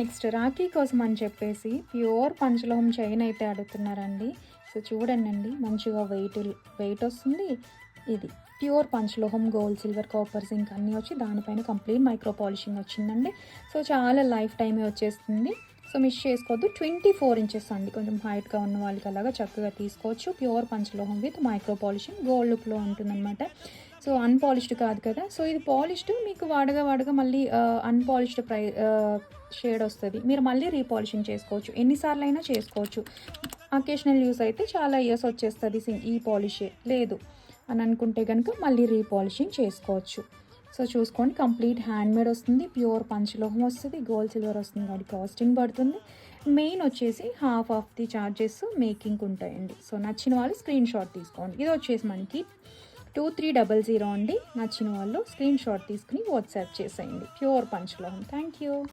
Next Rakhi కోసం అని చెప్పేసి ప్యూర్ పంచలోహం చైన్ అయితే అడుగుతున్నారండి. సో చూడండి అండి మంచిగా వెయిట్ వెయిట్ వస్తుంది. ఇది ప్యూర్ పంచలోహం గోల్డ్ సిల్వర్ కాపర్ జింక్ అన్నీ వచ్చి దానిపైన కంప్లీట్ మైక్రో పాలిషింగ్ వచ్చిందండి. సో చాలా లైఫ్ టైమే వచ్చేస్తుంది. సో మిస్ చేసుకోవద్దు. ట్వంటీ ఫోర్ ఇంచెస్ అండి. కొంచెం హైట్గా ఉన్న వాళ్ళకి అలాగా చక్కగా తీసుకోవచ్చు. ప్యూర్ పంచలోహం విత్ మైక్రో పాలిషింగ్ గోల్డ్ లుక్లో ఉంటుందన్నమాట. సో అన్పాలిష్డ్ కాదు కదా. సో ఇది పాలిష్డ్ మీకు వాడగా వాడగా మళ్ళీ అన్పాలిష్డ్ ప్రై షేడ్ వస్తుంది. మీరు మళ్ళీ రీపాలిషింగ్ చేసుకోవచ్చు. ఎన్నిసార్లు అయినా చేసుకోవచ్చు. అకేషనల్ యూస్ అయితే చాలా ఇయర్స్ వచ్చేస్తుంది ఈ పాలిషే లేదు అని అనుకుంటే కనుక మళ్ళీ రీపాలిషింగ్ చేసుకోవచ్చు. సో చూసుకోండి కంప్లీట్ హ్యాండ్ మేడ్ వస్తుంది ప్యూర్ పంచలోహం వస్తుంది గోల్డ్ సిల్వర్ వస్తుంది కాబట్టి కాస్టింగ్ పడుతుంది? మెయిన్ వచ్చేసి half of the charges making ఉంటాయండి. సో నచ్చిన వాళ్ళు స్క్రీన్ షాట్ తీసుకోండి. ఇది వచ్చేసి మనకి టూ త్రీ డబల్ జీరో అండి. నచ్చిన వాళ్ళు స్క్రీన్ షాట్ తీసుకుని వాట్సాప్ చేసేయండి. ప్యూర్ పంచలోహం. Thank you.